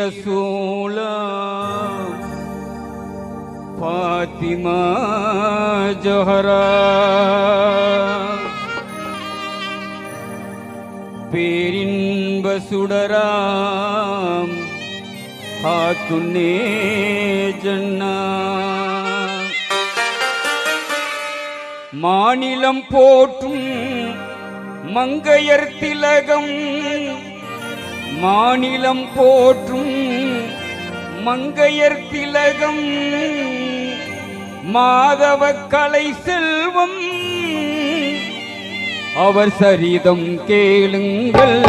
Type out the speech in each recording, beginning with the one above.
ரசூலா பாத்திமா ஜொஹரா. பேரின்ப சுடராம் காத்துன்னே ஜன்னா. மாநிலம் போற்றும் மங்கையர் திலகம் மாநிலம் போற்றும் மங்கையர் திலகம். மாதவ கலை செல்வம். அவர் சரிதம் கேளுங்கள்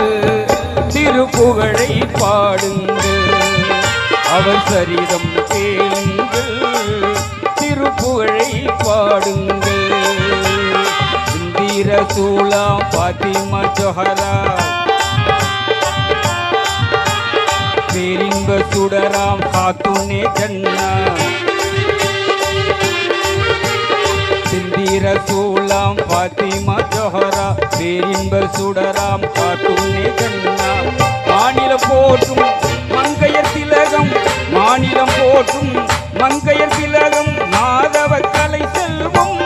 திருப்புகழை பாடுங்கள். அவர் சரிதம் கேளுங்கள் திருப்புகழை பாடுங்கள். இந்திர சூலா பாத்திமா ஜொஹரா பேரின்ப சுடராம் காத்துனே ஜன்னா சிந்திர சூலாம் பாத்திமா ஜொஹரா பேரின்ப சுடராம் காத்துனே ஜன்னா மாநில போற்றும் மங்கையர் திலகம் மாநிலம் போற்றும் மங்கையர் திலகம் மாதவ கலை செல்வம்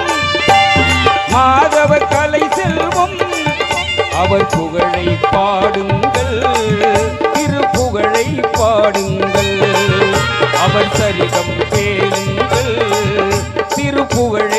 மாதவ கலை செல்வம். அவர் புகழை பாடுங்கள். திருப்புகழை பாடுங்கள். அவர் சரிதம் பேருங்கள் திருப்புகழை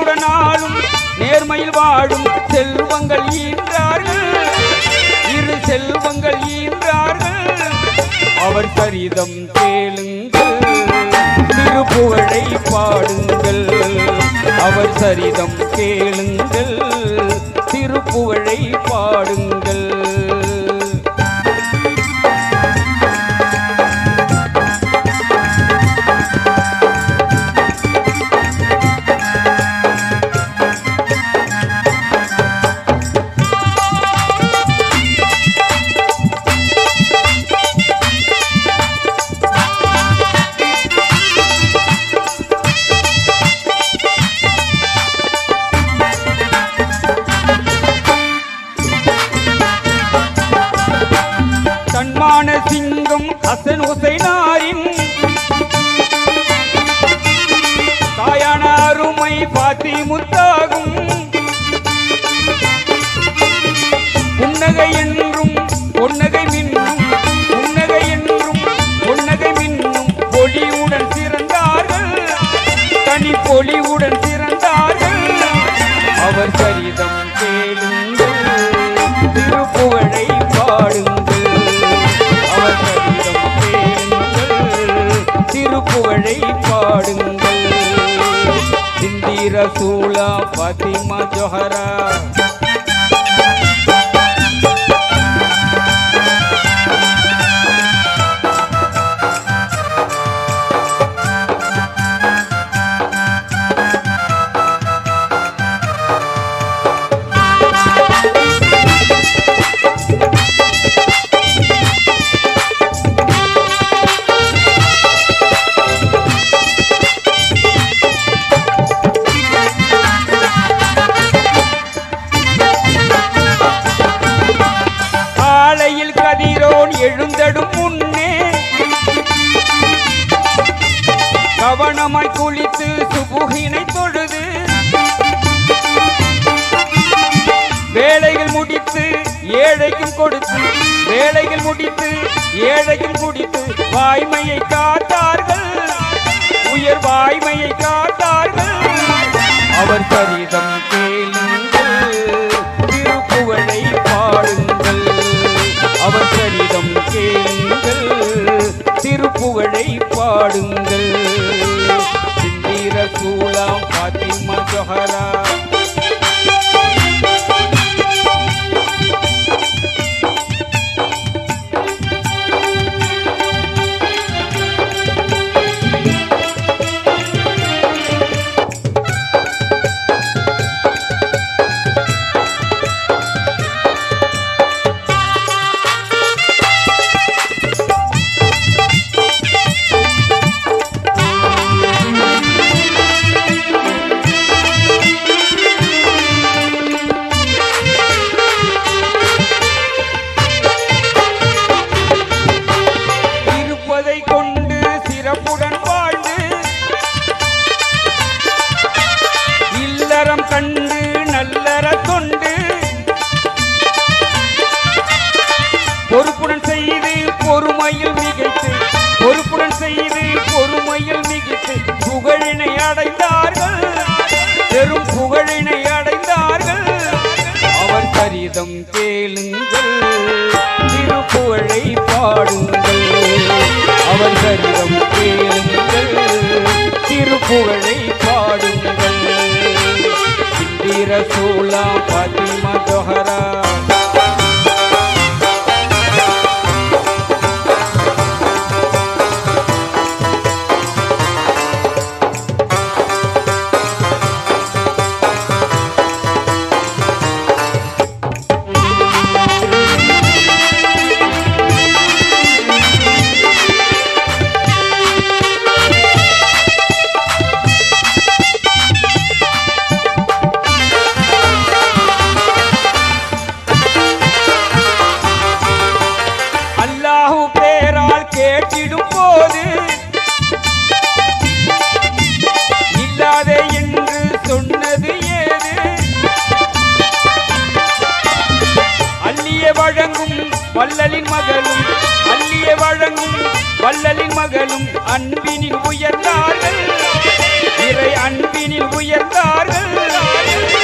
நேருடனாலும் நேர்மையில் வாழும் செல்வங்கள் ஈன்றார்கள். இரு செல்வங்கள் ஈன்றார்கள். அவர் சரிதம் கேளுங்கள். திருப்புகழை பாடுங்கள். அவர் சரிதம் கேளுங்கள். திருப்புகழை பாடுங்கள். ஹசன் உசைனாரின் தாயான அருமை பாத்தி முத்தாகும். புன்னகை என்றும் பொன்னகை மின்னும் புன்னகை என்றும் பொன்னகை மின்னும் பொலிவுடன் சிறந்தார்கள். தனி பொலிவுடன் சிறந்தார்கள். அவர் சரிதம் திருப்புகழை பாடுங்கள் சிந்திர சூழா பாத்திமா ஜொஹரா. கவனமாய் குளித்து சுபுகினை தொழுது. வேலைகள் முடித்து ஏழைக்கும் கொடுத்து வேலைகள் முடித்து ஏழைக்கும் குடித்து வாய்மையை காத்தார்கள். உயர் வாய்மையை காத்தார்கள். அவர் சரிதம் சரிதம் கேளுங்கள். திருப்புகழை பாடுங்கள். சிந்திர சூலா பாத்திமா ஜொஹரா. வள்ளலின் மகளும் அள்ளிய வழங்கும். வள்ளலின் மகளும் அன்பினில் உயர்ந்தார்கள். இறை அன்பினில் உயர்ந்தார்கள்.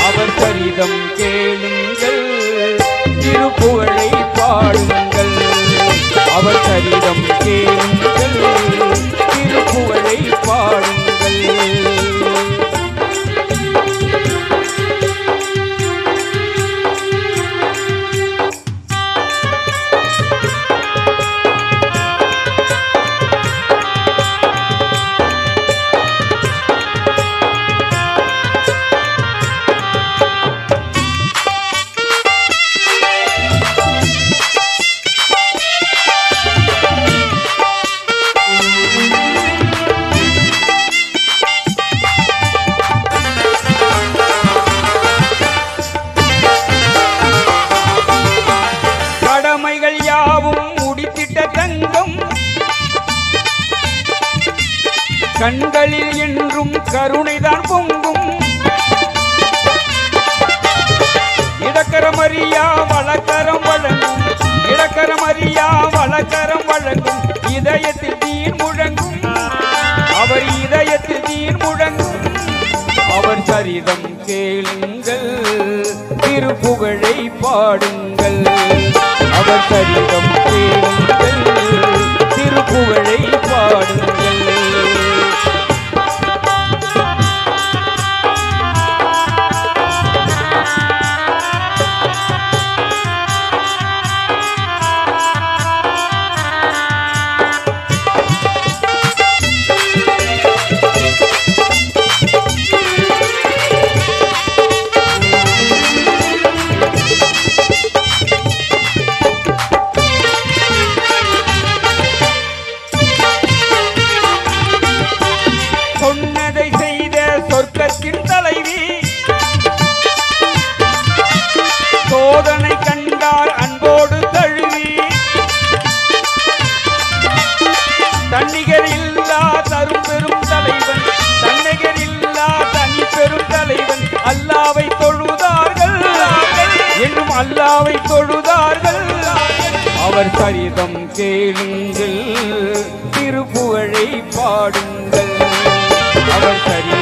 அவர் சரிதம் கேளுங்கள். திருப்புகழை பாடுங்கள் அவர் சரிதம் கேளுங்கள். வேதம் கேளுங்கள் திருப்புகழை பாடுங்கள். அவர் சரிதம் சரிதம் கேளுங்கள் திருப்புகழை பாடுங்கள். அவர் சரி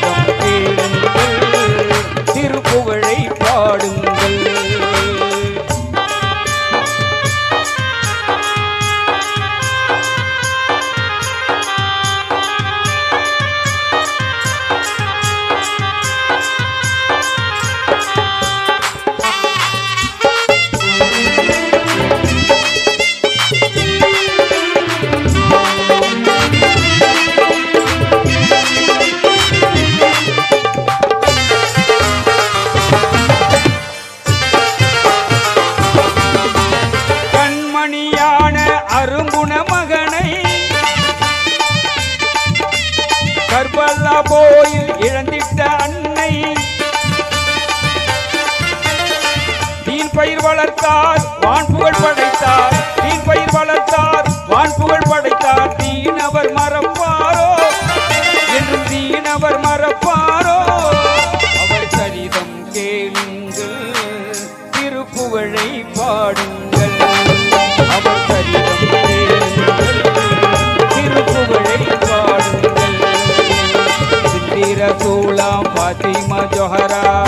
જોહરા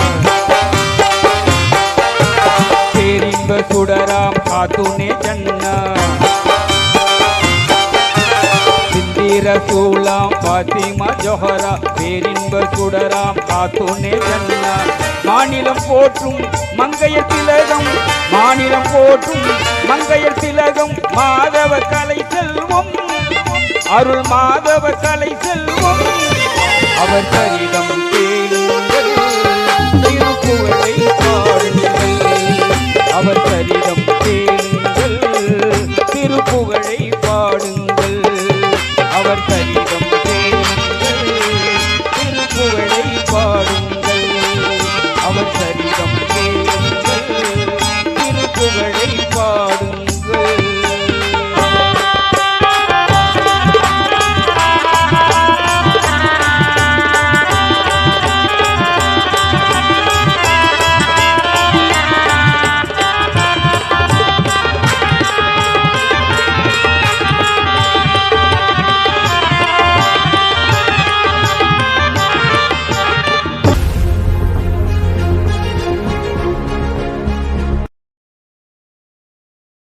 કેરિંગ સુડરામ ખાતુને જન્ન રસુલામ பாத்திமா ஜொஹரா. பேரின்ப சுடராம் காத்துனே ஜன்னா மாநிலம் போற்றும் மங்கையர் திலகம் மாநிலம் போற்றும் மங்கையர் திலகம் மாதவ கலை செல்வம் அருள் மாதவ கலை செல்வம். அவர் சரிதம் புகழை